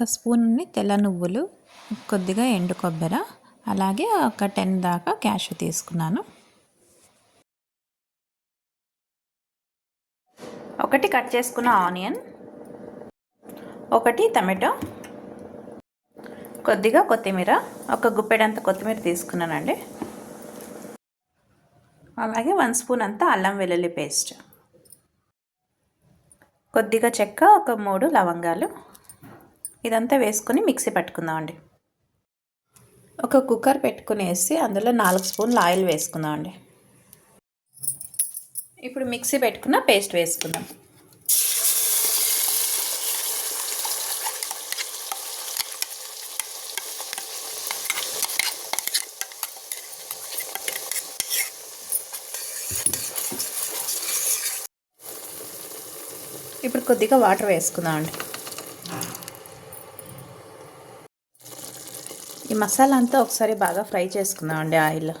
ఒక స్పూన్ని తెల్ల నువ్వులు కొద్దిగా ఎండు కొబ్బరి అలాగే ఒక టెన్ దాకా క్యాష్ తీసుకున్నాను. ఒకటి కట్ చేసుకున్న ఆనియన్ ఒకటి టమాటో కొద్దిగా కొత్తిమీర ఒక గుప్పెడంత కొత్తిమీర తీసుకున్నానండి. అలాగే వన్ స్పూన్ అంతా అల్లం వెల్లుల్లి పేస్ట్. కొద్దిగా చెక్క ఒక మూడు లవంగాలు ఇదంతా వేసుకొని మిక్సీ పట్టుకుందామండి. ఒక కుక్కర్ పెట్టుకునేసి అందులో నాలుగు స్పూన్లు ఆయిల్ వేసుకుందామండి. ఇప్పుడు మిక్సీ పెట్టుకున్న పేస్ట్ వేసుకుందాం. ఇప్పుడు కొద్దిగా వాటర్ వేసుకుందాం ఈ మసాలా అంతా ఒకసారి బాగా ఫ్రై చేసుకుందాం అండి ఆయిల్.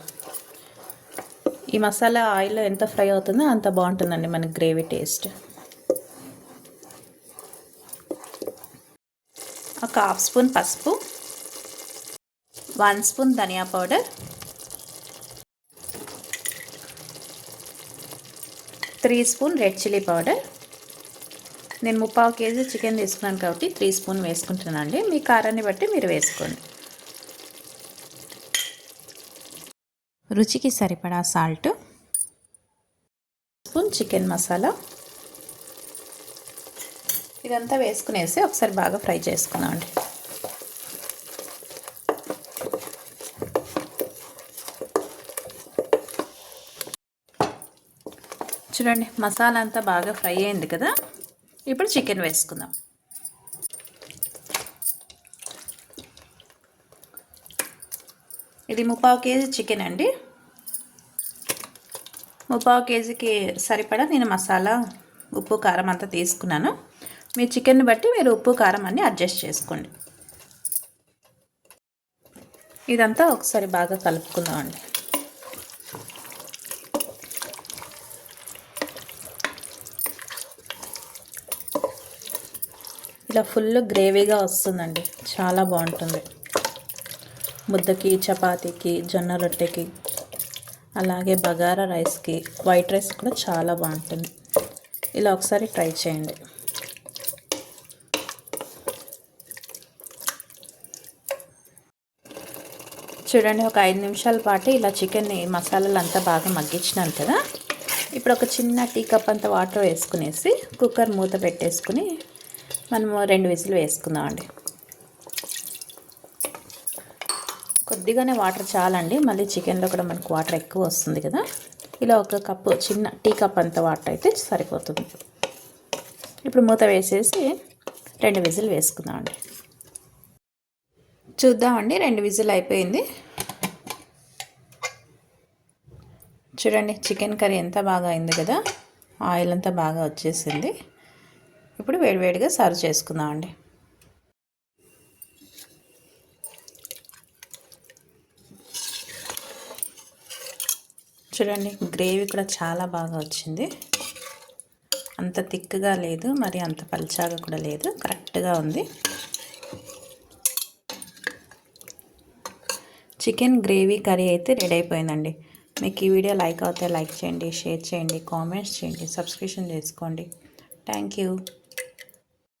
ఈ మసాలా ఆయిల్లో ఎంత ఫ్రై అవుతుందో అంత బాగుంటుందండి మనకి గ్రేవీ టేస్ట్. ఒక హాఫ్ స్పూన్ పసుపు one spoon dhaniya powder three spoon red chilli powder. నేను ముప్పావు కేజీ చికెన్ తీసుకున్నాను కాబట్టి త్రీ స్పూన్ వేసుకుంటున్నాను అండి మీ కారాన్ని బట్టి మీరు వేసుకోండి. రుచికి సరిపడా సాల్ట్ స్పూన్ చికెన్ మసాలా. ఇదంతా వేసుకునేసి ఒకసారి బాగా ఫ్రై చేసుకున్నామండి. చూడండి మసాలా అంతా బాగా ఫ్రై అయింది కదా? ఇప్పుడు చికెన్ వేసుకుందాం. ఇది ముప్పావు కేజీ చికెన్ అండి. ముప్పావు కేజీకి సరిపడా నేను మసాలా ఉప్పు కారం అంతా తీసుకున్నాను. మీ చికెన్ని బట్టి మీరు ఉప్పు కారం అన్నీ అడ్జస్ట్ చేసుకోండి. ఇదంతా ఒకసారి బాగా కలుపుకుందామండి. ఇలా ఫుల్ గ్రేవీగా వస్తుందండి. చాలా బాగుంటుంది. ముద్దకి చపాతీకి జొన్న రొట్టెకి అలాగే బగారా రైస్కి వైట్ రైస్ కూడా చాలా బాగుంటుంది. ఇలా ఒకసారి ట్రై చేయండి. చూడండి ఒక ఐదు నిమిషాల పాటు ఇలా చికెన్ని మసాలాలు అంతా బాగా మగ్గించినాను కదా. ఇప్పుడు ఒక చిన్న టీ కప్ అంత వాటర్ వేసుకునేసి కుక్కర్ మూత పెట్టేసుకుని మనము రెండు విజిల్ వేసుకుందామండి. కొద్దిగానే వాటర్ చాలండి. మళ్ళీ చికెన్లో కూడా మనకు వాటర్ ఎక్కువ వస్తుంది కదా. ఇలా ఒక కప్పు చిన్న టీ కప్ అంత వాటర్ అయితే సరిపోతుంది. ఇప్పుడు మూత వేసేసి రెండు విజిల్ వేసుకుందామండి. చూద్దామండి రెండు విజిల్ అయిపోయింది. చూడండి చికెన్ కర్రీ ఎంత బాగా అయింది కదా. ఆయిల్ అంతా బాగా వచ్చేసింది. ఇప్పుడు వేడివేడిగా సర్వ్ చేసుకుందామండి. చూడండి గ్రేవీ కూడా చాలా బాగా వచ్చింది. అంత థిక్గా లేదు మరి అంత పల్చాగా కూడా లేదు కరెక్ట్గా ఉంది. చికెన్ గ్రేవీ కర్రీ అయితే రెడీ అయిపోయిందండి. మీకు ఈ వీడియో లైక్ అవుతే లైక్ చేయండి షేర్ చేయండి కామెంట్స్ చేయండి సబ్స్క్రిప్షన్ చేసుకోండి. Thank you.